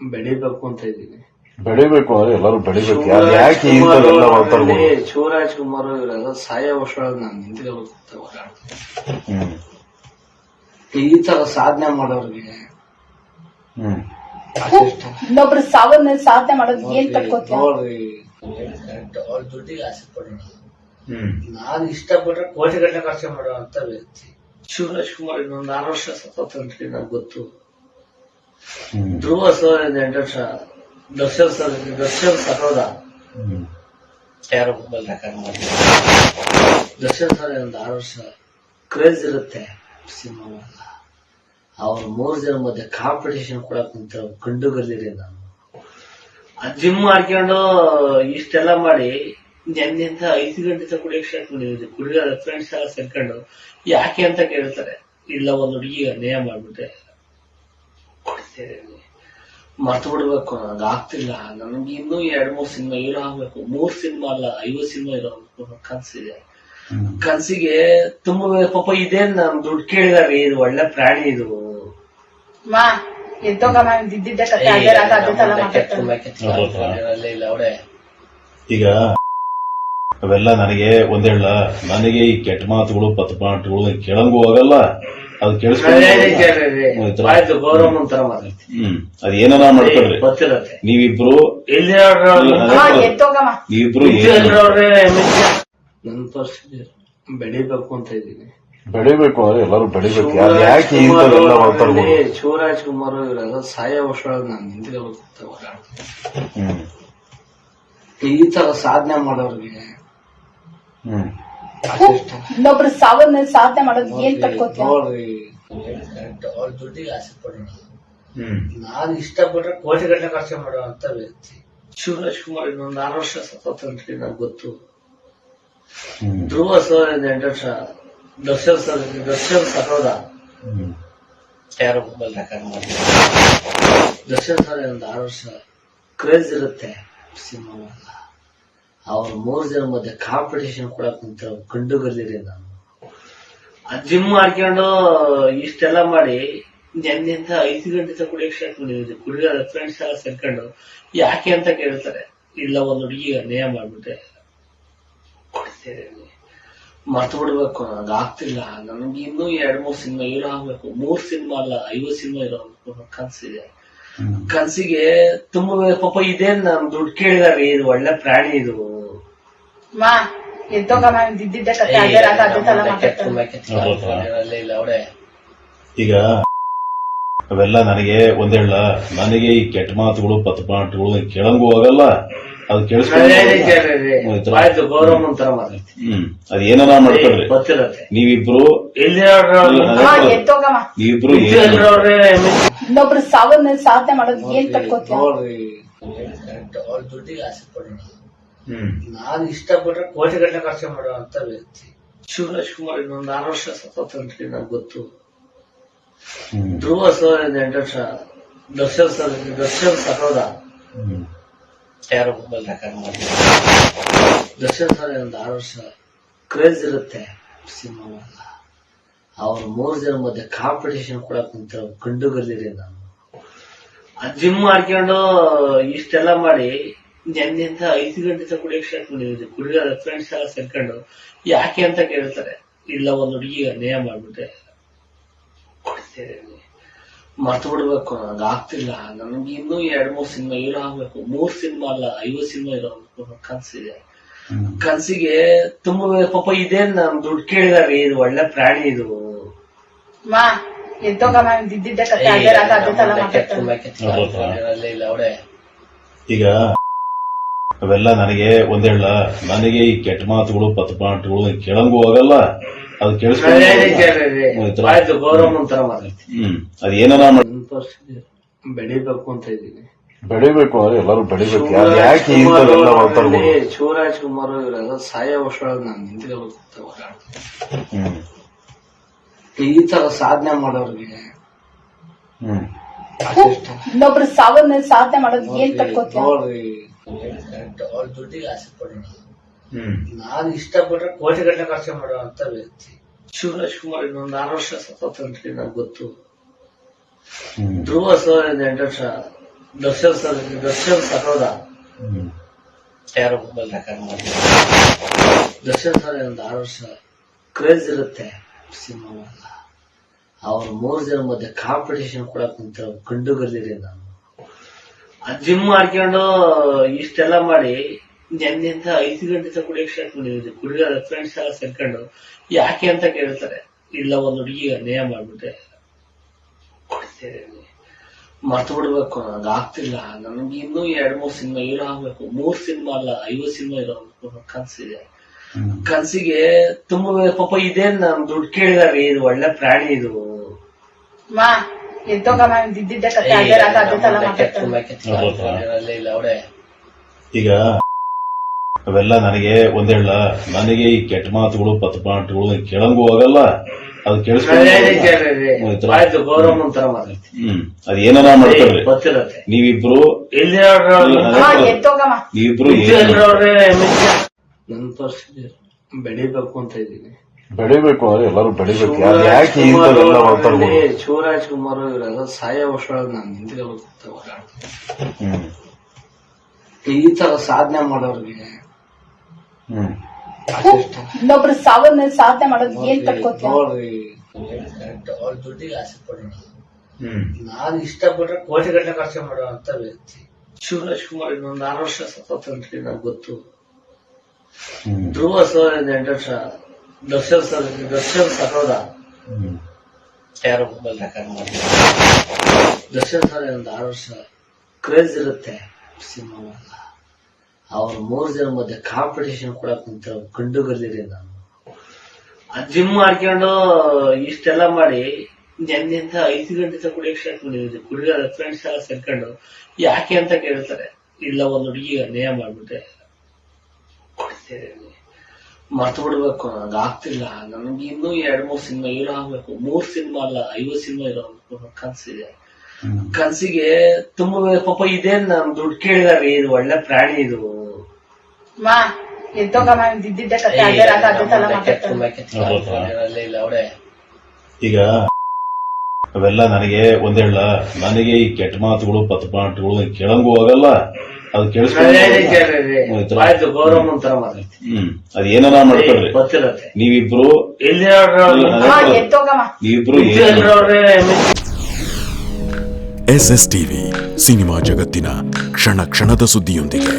ಬೆಳಿಬೇಕು ಅಂತ ಇದ್ದೀನಿ. ಬೆಳಿಬೇಕು ಅಂದ್ರೆ ಎಲ್ಲರೂ ಬೆಳಿಬೇಕು. ಯಾರು ಯಾಕೆ ಈ ತರ ಎಲ್ಲ ಮಾತಾಡ್ಬೋದು? ಶಿವರಾಜ್ ಕುಮಾರ್ ಇವರೆಲ್ಲ ಸಾಯ ವರ್ಷದೊಳಗೆ ನಾನು ಓಡಾಡ್ತೀನಿ ಹ್ಮ್. ಈ ತರ ಸಾಧನೆ ಮಾಡೋರಿಗೆ ಇನ್ನೊಬ್ರು ಸಾವನ್ನ ಸಾಧನೆ ಮಾಡೋದು ಏನ್ ನೋಡ್ರಿ ಅವ್ರ ದುಡ್ಡಿಗೆ ಆಸೆ ಪಡೋಣ. ಹ್ಮ್. ನಾನು ಇಷ್ಟಪಟ್ರೆ ಕೋಟಿ ಗಟ್ಟಲೆ ಖರ್ಚು ಮಾಡುವಂತ ವ್ಯಕ್ತಿ. ಶಿವರಾಜ್ ಕುಮಾರ್ ಇನ್ನೊಂದು ಆರು ವರ್ಷ ಸತತಂತ್ರಿ ನನಗೆ ಗೊತ್ತು. ಧ್ರುವ ಸರ್ ಇದೆ ಎಂಟು ವರ್ಷ. ದರ್ಶನ್ ಸರ್ ದರ್ಶನ್ ಯಾರೋ ದರ್ಶನ್ ಸರ್ ಒಂದು ಆರು ವರ್ಷ. ಕ್ರೇಜ್ ಇರುತ್ತೆ ಸಿನಿಮಾ ಅವ್ರ ಮೂರು ಜನ ಮಧ್ಯೆ ಕಾಂಪಿಟೇಷನ್ ಕೊಡಕ್ ನಿಂತ ಕಂಡು ಬರ್ಲಿರಿ ನಾನು ಜಿಮ್ ಮಾಡ್ಕೊಂಡು ಇಷ್ಟೆಲ್ಲ ಮಾಡಿ ನೆನ್ನಿಂದ ಐದು ಗಂಟೆ ತ ಕುಡಿಯಕ್ ಸ್ಟಾರ್ಟ್ ಮಾಡಿದ್ವಿ ಫ್ರೆಂಡ್ಸ್ ಎಲ್ಲ ಸೇರ್ಕೊಂಡು ಯಾಕೆ ಅಂತ ಕೇಳ್ತಾರೆ. ಇಲ್ಲ ಒಂದು ಹುಡುಗಿ ಅನ್ಯಾಯ ಮಾಡ್ಬಿಟ್ಟೆ ಕೊಡ್ತೇನೆ ಮರ್ತು ಬಿಡ್ಬೇಕು ಅದು ಆಗ್ತಿಲ್ಲ. ನನಗೆ ಇನ್ನೂ ಎರಡ್ ಮೂರ್ ಸಿನಿಮಾ ಹೀರೋ ಆಗ್ಬೇಕು. ಮೂರ್ ಸಿನಿಮಾ ಅಲ್ಲ ಐವತ್ ಸಿನಿಮಾ ಹೀರೋ ಆಗ್ಬೇಕು ಅನ್ನೋ ಕನ್ಸಿದೆ. ಕನ್ಸಿಗೆ ತುಂಬಾ ಪಾಪ ಇದೇನ್ ನಮ್ ದುಡ್ಡು ಕೇಳಿದಾರೆ ಇದು ಒಳ್ಳೆ ಪ್ರಾಣಿ ಇದು. ಈಗ ಅವೆಲ್ಲ ನನಗೆ ಒಂದೇಳ ನನಗೆ ಈ ಕೆಟ್ಟ ಮಾತುಗಳು ಪತ್ ಮಾತುಗಳು ಕೇಳಂಗೂ ಹೋಗಲ್ಲ ಅದು ಅದ್ ಏನಾರ ಮಾಡ್ಕೊಳ್ರಿ ಗೊತ್ತಿರತ್ತೆ. ನೀವಿಬ್ರು ನೀವಿಬ್ರು ಏನು- ನನ್ನ ಪರಿಸ್ಥಿತಿ ಬೆಳಿಬೇಕು ಅಂತ ಇದೀನಿ ಬೆಳಿಬೇಕು ಅಂದ್ರೆ ಎಲ್ಲರೂ ಬೆಳಿಬೇಕು. ಯಾಕೆ ಶಿವರಾಜ್ ಕುಮಾರ್ ಇವರೆಲ್ಲ ಸಾಯ ವರ್ಷ ನಾನು ಈ ತರ ಸಾಧನೆ ಮಾಡೋರಿಗೆ ಹ್ಮ್. ಇನ್ನೊಬ್ರು ಸಾವನ್ನ ಸಾಧನೆ ಮಾಡೋದು ಏನ್ ಕಟ್ಕೋತೀಯ ನೋಡ್ರಿ ಅವ್ರ ದುಡ್ಡಿಗೆ ಆಸೆ ಪಡೋಣ. ನಾನು ಇಷ್ಟಪಟ್ರೆ ಕೋಟಿ ಗಂಟೆ ಖರ್ಚು ಮಾಡುವಂತ ವ್ಯಕ್ತಿ. ಶಿವರಾಜ್ ಕುಮಾರ್ ಇನ್ನೊಂದು ಆರು ವರ್ಷ ಸತತಂತ್ರಿ ನನಗೆ ಗೊತ್ತು. ಧ್ರುವ ಸರ್ ಎಂಟು ವರ್ಷ ದರ್ಶನ್ ಸರ್ ದರ್ಶನ್ ಸಹೋದ ಹ್ಮ್. ಯಾರೋ ಮೊಬೈಲ್ ರೆಕಾರ್ಡ್ ಮಾಡಿ ದರ್ಶನ್ ಸರ್ ಒಂದು ಆರು ವರ್ಷ ಕ್ರೇಜ್ ಇರುತ್ತೆ ಸಿನಿಮಾ ಅವ್ರ ಮೂರು ಜನ ಮಧ್ಯೆ ಕಾಂಪಿಟೇಷನ್ ಕೊಡಕ್ ನಿಂತ ಕಂಡು ಬರ್ಲಿರಿ ನಾನು ಜಿಮ್ ಮಾಡ್ಕೊಂಡು ಇಷ್ಟೆಲ್ಲ ಮಾಡಿ ನೆನ್ನಿಂದ ಐದು ಗಂಟೆ ತನಕ ಕುಡಿಯಕ್ ಸ್ಟಾರ್ಟ್ ಮಾಡಿದ್ವಿ ಕುಡಿಯೋ ಫ್ರೆಂಡ್ಸ್ ಎಲ್ಲ ಸೇರ್ಕೊಂಡು ಯಾಕೆ ಅಂತ ಕೇಳ್ತಾರೆ. ಇಲ್ಲ ಒಂದು ಹುಡುಗಿ ಅನ್ಯಾಯ ಮಾಡ್ಬಿಟ್ಟೆ ಕೊಡ್ತೇನೆ ಮರ್ತು ಬಿಡ್ಬೇಕು ಅದು ಆಗ್ತಿಲ್ಲ. ನನ್ಗೆ ಇನ್ನೂ ಎರಡ್ ಮೂರ್ ಸಿನಿಮಾ ಹೀರೋ ಆಗ್ಬೇಕು. ಮೂರ್ ಸಿನಿಮಾ ಅಲ್ಲ ಐವತ್ ಸಿನಿಮಾ ಇರೋ ಆಗ್ಬೇಕು ಅನ್ನೋ ಕನ್ಸಿದೆ. ಕನ್ಸಿಗೆ ತುಂಬಾ ಪಾಪ ಇದೇನ್ ನಾನು ದುಡ್ಡು ಕೇಳಿದಾರೆ ಇದು ಒಳ್ಳೆ ಪ್ರಾಣಿ ಇದು. ಇಲ್ಲ ಅವಡೆ ಈಗ ಅವೆಲ್ಲ ನನಗೆ ಒಂದೇಳ ನನಗೆ ಈ ಕೆಟ್ಟ ಮಾತುಗಳು ಪತ್ ಮಾತುಗಳು ಕೇಳಂಗೂ ಹೋಗಲ್ಲ ಅದು ಕೇಳಿಸ್ಕೊಂಡು ಆಯ್ತು ಗೌರವ ಒಂಥರ ಮಾತಾಡ್ತೀನಿ. ಹ್ಮ್. ಅದ್ ಏನಾರ ಮಾಡ್ಕೊಳ್ರಿ. ಗೊತ್ತಿರತ್ತೆ. ನೀವಿಬ್ರು ಎದ್ದೋಗಮ್ಮ ನೀವಿಬ್ರು ಏನು- ಇನ್ನೊಬ್ರು ಸಾವನ್ನ ಸಾಧನೆ ಮಾಡೋದು ಏನ್ ಕಟ್ಕೋತೀಯ ನೋಡ್ರಿ. ಅವ್ರ ದುಡ್ಡಿಗೆ ಆಸೆ ಪಡೋಣ ನಾನು ಇಷ್ಟಪಟ್ರೆ ಕೋಟಿಗಟ್ಟಲೆ ಖರ್ಚು ಮಾಡುವಂತ ವ್ಯಕ್ತಿ. ಶಿವರಾಜ್ ಕುಮಾರ್ ಇನ್ನೊಂದು ಆರು ವರ್ಷ ಸತತಂತ್ರಿ ನನ್ಗೆ ಗೊತ್ತು. ಧ್ರುವ ಸರ್ ಇಂದ ಎಂಟು ವರ್ಷ ದರ್ಶನ್ ಸರ್ ದರ್ಶನ್ ಸಹೋದ ಯಾರೋ ಮೊಬೈಲ್ ರೆಕಾರ್ಡ್ ಮಾಡಿ ದರ್ಶನ್ ಸರ್ ಒಂದು ಆರು ವರ್ಷ ಕ್ರೇಜ್ ಇರುತ್ತೆ ಸಿನಿಮಾ ಅವ್ರ ಮೂರು ಜನ ಮಧ್ಯೆ ಕಾಂಪಿಟೇಷನ್ ಕೂಡ ಕುಂತ ಕಂಡುಗಲ್ಲಿರಿ ನಾನು. ಜಿಮ್ ಮಾಡ್ಕೊಂಡು ಇಷ್ಟೆಲ್ಲ ಮಾಡಿ ನೆನ್ನಿಂದ ಐದು ಗಂಟೆ ತನಕ ಕುಡಿಯಕ್ ಸ್ಟಾರ್ಟ್ ಕುಡಿಯೋ ಫ್ರೆಂಡ್ಸ್ ಎಲ್ಲ ಸೇರ್ಕೊಂಡು ಯಾಕೆ ಅಂತ ಕೇಳ್ತಾರೆ. ಇಲ್ಲ ಒಂದು ಹುಡುಗಿ ಅನ್ಯಾಯ ಮಾಡ್ಬಿಟ್ಟೆ ಕೊಡ್ತೇನೆ. ಮರ್ತು ಬಿಡ್ಬೇಕು. ನನಗೆ ಆಗ್ತಿಲ್ಲ. ನನಗೆ ಇನ್ನೂ ಎರಡ್ ಮೂರ್ ಸಿನಿಮಾ ಹೀರೋ ಆಗ್ಬೇಕು. ಮೂರ್ ಸಿನಿಮಾ ಅಲ್ಲ ಐವತ್ ಸಿನಿಮಾ ಹೀರೋ ಆಗ್ಬೇಕು ಅನ್ನೋ ಕನ್ಸಿದೆ. ಕನ್ಸಿಗೆ ತುಂಬಾ ಪಾಪ ಇದೇ ನಮ್ ದುಡ್ಡು ಕೇಳಿದಾರೆ. ಇದು ಒಳ್ಳೆ ಪ್ರಾಣಿ ಇದು. ಇಲ್ಲ ಅವಡೆ ಈಗ ಅವೆಲ್ಲ ನನಗೆ ಒಂದೇಳ ನನಗೆ ಈ ಕೆಟ್ಟ ಮಾತುಗಳು ಪತ್ ಮಾತುಗಳು ಕೇಳಂಗೂ ಹೋಗಲ್ಲ ಅದು ಹ್ಮ್. ಅದ್ ಏನಾರ ಬೆಳಿಬೇಕು ಅಂತ ಇದ್ದೀನಿ. ಬೆಳಿಬೇಕು ಅಂದ್ರೆ ಎಲ್ಲರೂ ಬೆಳಿಬೇಕು. ಯಾರು ಯಾಕೆ ಈ ತರ ಮಾತಾಡ್ಬೋದು? ಶಿವರಾಜ್ ಕುಮಾರ್ ಇವರೆಲ್ಲ ಸಾಯ ವರ್ಷದೊಳಗೆ ನಾನು ನಿಂತ್ಕೊಳ್ಬೇಕು ಈ ತರ ಸಾಧನೆ ಮಾಡೋರಿಗೆ ಹ್ಮ್. ಇನ್ನೊಬ್ರು ಸಾವನ್ನ ಸಾಧನೆ ಮಾಡೋದು ಏನ್ ಕಟ್ಕೋತೀವಿ ನೋಡ್ರಿ. ಅವ್ರ ದುಡ್ಡಿಗೆ ಆಸೆ ಪಡೋಣ ಹ್ಮ್. ನಾನು ಇಷ್ಟಪಟ್ಟರೆ ಕೋಟಿ ಗಟ್ಟಲೆ ಖರ್ಚು ಮಾಡುವಂತ ವ್ಯಕ್ತಿ. ಶಿವರಾಜ್ ಕುಮಾರ್ ಇನ್ನೊಂದು ಆರು ವರ್ಷ ಸತತಂತ್ರಿ ನನಗೆ ಗೊತ್ತು. ಧ್ರುವ ಸರ್ ಎಂಟು ವರ್ಷ ದರ್ಶನ್ ಸರ್ ದರ್ಶನ್ ಸಹೋದ. ಯಾರೋ ಮೊಬೈಲ್ ರೆಕಾರ್ಡ್ ಮಾಡಿ ದರ್ಶನ್ ಸರ್ ಒಂದು ಆರು ವರ್ಷ ಕ್ರೇಜ್ ಇರುತ್ತೆ ಸಿನಿಮಾ ಅವ್ರ ಮೂರು ಜನ ಮಧ್ಯೆ ಕಾಂಪಿಟೇಷನ್ ಕೊಡಕ್ ಕುಂತ ಕಂಡುಗಲ್ಲಿರಿ ನಾನು. ಜಿಮ್ ಮಾಡ್ಕೊಂಡು ಇಷ್ಟೆಲ್ಲ ಮಾಡಿ ನೆನ್ನಿಂದ ಐದು ಗಂಟೆ ತನಕ ಕುಡಿಯೋಕೆ ಸ್ಟಾರ್ಟ್ ಮಾಡಿದ್ವಿ. ಕುಡಿಯೋ ಫ್ರೆಂಡ್ಸ್ ಎಲ್ಲ ಸೇರ್ಕೊಂಡು. ಯಾಕೆ ಅಂತ ಕೇಳ್ತಾರೆ. ಇಲ್ಲ, ಒಂದು ಹುಡುಗಿ ಅನ್ಯಾಯ ಮಾಡ್ಬಿಟ್ಟೆ ಕೊಡ್ತೇನೆ. ಮರ್ತು ಬಿಡ್ಬೇಕು. ನಂಗೆ ಆಗ್ತಿಲ್ಲ. ನನಗೆ ಇನ್ನೂ ಎರಡ್ ಮೂರ್ ಸಿನಿಮಾ ಹೀರೋ ಆಗ್ಬೇಕು. ಮೂರ್ ಸಿನಿಮಾ ಅಲ್ಲ ಐವತ್ ಸಿನಿಮಾ ಇರೋ ಕನ್ಸಿದೆ ಹ್ಮ್ ಕನ್ಸಿಗೆ ತುಂಬಾ ಪಾಪ ಇದೇನ್ ನಾನು ದುಡ್ಡು ಕೇಳಿದಾರೆ. ಇದು ಒಳ್ಳೆ ಪ್ರಾಣಿ ಇದು. ಇದ್ದಿದ್ದೆ ಕತೆ ಅದೇ ಅದೇ ತರ ಈಗ ಅವೆಲ್ಲ ನನಗೆ ಒಂದೇಳ ನನಗೆ ಈ ಕೆಟ್ಟ ಮಾತುಗಳು ಪತ್ಪಾಟುಗಳು ಕೇಳಂಗೂ ಹೋಗಲ್ಲ ಅದು ಕೇಳಿಸ್ಕೊಂಡು ಗೌರವ ತರ ಮಾತಾಡ್ತೀನಿ. ಹ್ಮ್. ಅದ್ ಏನಾರ ಮಾಡ್ಕೊಳ್ರಿ ಗೊತ್ತಿರತ್ತೆ. ನೀವಿಬ್ರು ಇಲ್ಲಿ ಮಾ ಎದ್ದೋಗಮ್ಮ ನೀವಿಬ್ರು ನನ್ನ ಪರಿಸ್ಥಿತಿ ಬೆಳಿಬೇಕು ಅಂತ ಇದ್ದೀನಿ. ಬೆಳಿಬೇಕು ಅಂದ್ರೆ ಎಲ್ಲರೂ ಬೆಳಿಬೇಕು. ಯಾರು ಯಾಕೆ ಮಾತಾಡ್ಬೋದು? ಶಿವರಾಜ್ ಕುಮಾರ್ ಇವರೆಲ್ಲ ಸಾಯ ನಾನು ಹ್ಮ್. ಈ ತರ ಸಾಧನೆ ಮಾಡೋರಿಗೆ ಹ್ಮ್. ಇನ್ನೊಬ್ರು ಸಾವನ್ನ ಸಾಧನೆ ಮಾಡೋದು ಏನ್ ಕಟ್ಕೋತೀಯ ನೋಡ್ರಿ ಅವ್ರ ದುಡ್ಡಿಗೆ ಆಸೆ ಪಡೋಣ ಹ್ಮ್. ನಾನು ಇಷ್ಟಪಟ್ರೆ ಕೋಟಿ ಗಟ್ಟಲೆ ಖರ್ಚು ಅಂತ ವ್ಯಕ್ತಿ. ಶಿವರಾಜ್ ಕುಮಾರ್ ಇನ್ನೊಂದು ಆರು ವರ್ಷ ಸತತಂತ್ರಿ ನಂಗೆ ಗೊತ್ತು. ಹ್ಮ್. ಧ್ರುವ ಸರ್ ಎಂಟು ವರ್ಷ. ದರ್ಶನ್ ಯಾರೋ ಮೊಬೈಲ್ ದರ್ಶನ್ ಸರ್ ಒಂದು ಆರು ವರ್ಷ ಕ್ರೇಜ್ ಇರುತ್ತೆ. ಸಿನಿಮಾ ಅವ್ರ ಮೂರ್ ಜನ ಮಧ್ಯೆ ಕಾಂಪಿಟೇಷನ್ ಕೊಡಕ್ ಕುಂತ ಬರ್ಲಿರಿ ನಾನು. ಜಿಮ್ ಮಾಡ್ಕೊಂಡು ಇಷ್ಟೆಲ್ಲ ಮಾಡಿ ನೆನ್ನಿಂದ ಐದು ಗಂಟೆ ತಗ ಕುಡಿಯಕ್ ಸ್ಟಾರ್ಟ್ ಮಾಡಿದ್ವಿ ಕುಡಿಯೋ ಫ್ರೆಂಡ್ಸ್ ಎಲ್ಲ ಸೇರ್ಕೊಂಡು ಯಾಕೆ ಅಂತ ಕೇಳ್ತಾರೆ. ಇಲ್ಲ ಒಂದು ಹುಡುಗಿ ಅನ್ಯಾಯ ಮಾಡ್ಬಿಟ್ಟೆ ಕೊಡ್ತೇನೆ. ಮರ್ತು ಬಿಡ್ಬೇಕು ನಂಗೆ ಆಗ್ತಿಲ್ಲ. ನನ್ಗೆ ಇನ್ನೂ ಎರಡ್ ಮೂರ್ ಸಿನಿಮಾ ಇರೋ ಆಗ್ಬೇಕು. ಮೂರ್ ಸಿನಿಮಾ ಅಲ್ಲ ಐವತ್ ಸಿನಿಮಾ ಇರೋ ಕನ್ಸಿದೆ ಹ್ಮ್. ಕನ್ಸಿಗೆ ತುಂಬಾ ಪಾಪ ಇದೇನ್ ನಮ್ ದುಡ್ಡು ಕೇಳಿದಾರೆ ಇದು ಒಳ್ಳೆ ಪ್ರಾಣಿ ಇದು. ಅದೇ ಅದೇ ಈಗ ಅವೆಲ್ಲ ನನಗೆ ಒಂದೇಳ ನನಗೆ ಈ ಕೆಟ್ಟ ಮಾತುಗಳು ಪಥಪಾಠಗಳು ಕೇಳಂಗೂ ಹೋಗಲ್ಲ ಅದು ಕೇಳಿಸ್ಕೊಂಡು ಆಯ್ತು ಗೌರವ ಒಂಥರ ಮಾತಾಡ್ತೀನಿ ಹ್ಮ್ ಅದ್ ಏನಾರ ಮಾಡ್ಕೊಳ್ರಿ ಗೊತ್ತಿರತ್ತೆ. ನೀವಿಬ್ರು ಇಲ್ಲಿ ನೀವಿಬ್ರು ಎಸ್ ಎಸ್ ಟಿವಿ ಸಿನಿಮಾ ಜಗತ್ತಿನ ಕ್ಷಣ ಕ್ಷಣದ ಸುದ್ದಿಯೊಂದಿಗೆ.